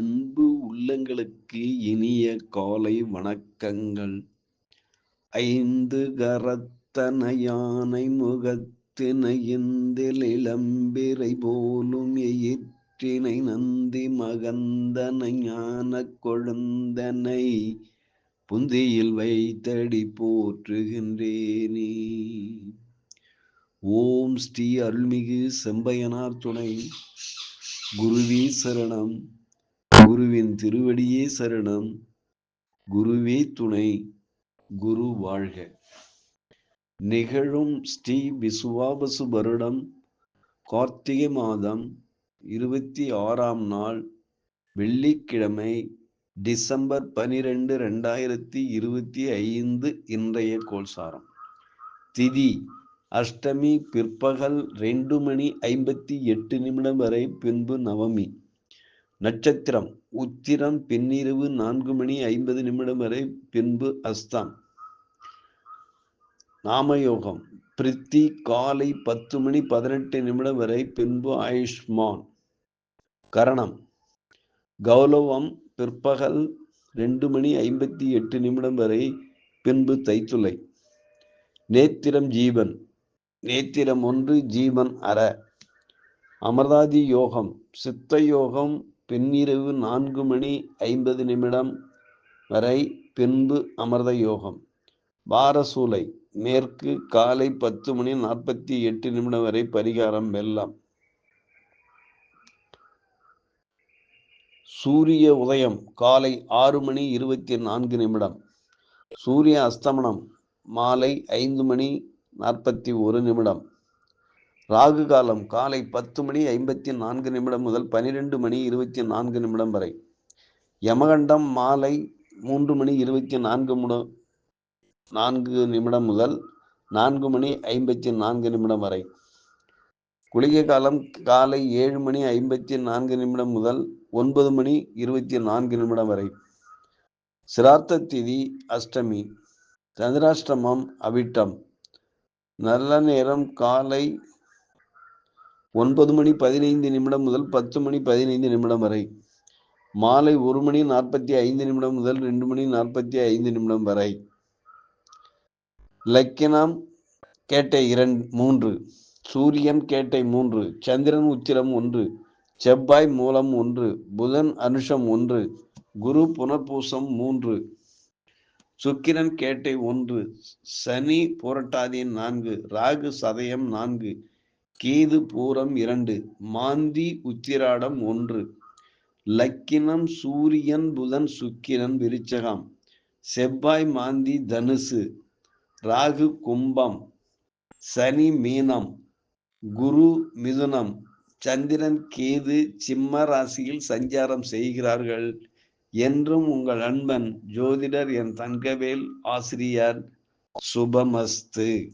அன்பு உள்ளங்களுக்கு இனிய காலை வணக்கங்கள். ஐந்து கரத்தனையானை யானை இளம்பிரை போலும் எயிற்றினை நந்தி மகந்தனை ஞான கொழுந்தனை புந்தியில் வைத்தடி போற்றுகின்றேனே. ஓம் ஸ்ரீ அருள்மிகு செம்பையனார் துணை. குருவி சரணம். குருவின் திருவடியே சரணம். குருவே துணை குரு வாழ்க. நிகழும் ஸ்ரீ விசுவாபசு வருடம் கார்த்திகை மாதம் இருபத்தி ஆறாம் நாள் வெள்ளிக்கிழமை டிசம்பர் பனிரெண்டு ரெண்டாயிரத்தி இருபத்தி ஐந்து இன்றைய கோல்சாரம் திதி அஷ்டமி பிற்பகல் ரெண்டு மணி ஐம்பத்தி எட்டு நிமிடம் வரை பின்பு நவமி. நட்சத்திரம். உத்திரம் பின்னிரவு நான்கு மணி ஐம்பது நிமிடம் வரை பின்பு அஸ்தம் நாமயோகம். பிரித்தி காலை பத்து மணி பதினெட்டு நிமிடம் வரை பின்பு ஆயுஷ்மான். கரணம். கௌலவம் பிற்பகல் ரெண்டு மணி ஐம்பத்தி எட்டு நிமிடம் வரை பின்பு தைத்துளை. நேத்திரம் ஜீவன். நேத்திரம் ஒன்று ஜீவன் அற. அமர்தாதி யோகம். சித்த யோகம் பின்னிரவு நான்கு மணி ஐம்பது நிமிடம் வரை பின்பு அமர்த யோகம். வாரசூலை மேற்கு காலை பத்து மணி நாற்பத்தி எட்டு நிமிடம் வரை பரிகாரம் வெள்ளம். சூரிய உதயம் காலை ஆறு மணி இருபத்தி நான்கு நிமிடம். சூரிய அஸ்தமனம் மாலை ஐந்து மணி நாற்பத்தி ஒரு நிமிடம். ராகு காலம் காலை பத்து மணி ஐம்பத்தி நான்கு நிமிடம் முதல் பனிரெண்டு மணி இருபத்தி நான்கு நிமிடம் வரை. யமகண்டம் மாலை மூன்று மணி இருபத்தி நான்கு முட நான்கு நிமிடம் முதல் நான்கு மணி ஐம்பத்தி நான்கு நிமிடம் வரை. குளிகை காலம் காலை ஏழு மணி ஐம்பத்தி நான்கு நிமிடம் முதல் ஒன்பது மணி இருபத்தி நான்கு நிமிடம் வரை. சிரார்த்த திதி அஷ்டமி. சந்திராஷ்டமம் அவிட்டம். நல்ல நேரம் காலை ஒன்பது மணி பதினைந்து நிமிடம் முதல் பத்து மணி பதினைந்து நிமிடம் வரை. மாலை ஒரு மணி நாற்பத்தி ஐந்து நிமிடம் முதல் ரெண்டு மணி நாற்பத்தி ஐந்து நிமிடம் வரை. லக்கினம் கேட்டை இரண்டு மூன்று. சூரியன் கேட்டை மூன்று. சந்திரன் உத்திரம் ஒன்று. செவ்வாய் மூலம் ஒன்று. புதன் அனுஷம் ஒன்று. குரு புனர்பூசம் மூன்று. சுக்கிரன் கேட்டை ஒன்று. சனி புரட்டாதி நான்கு. ராகு சதயம் நான்கு. கேது பூரம் இரண்டு மாந்தி உத்திராடம் ஒன்று. லக்கினம் சூரியன் புதன் சுக்கிரன் விருச்சகம். செவ்வாய் மாந்தி தனுசு. ராகு கும்பம். சனி மீனம். குரு மிதுனம். சந்திரன் கேது சிம்ம ராசியில் சஞ்சாரம் செய்கிறார்கள். என்றும் உங்கள் அன்பன் ஜோதிடர் என் தங்கவேல் ஆசிரியர் சுபமஸ்து.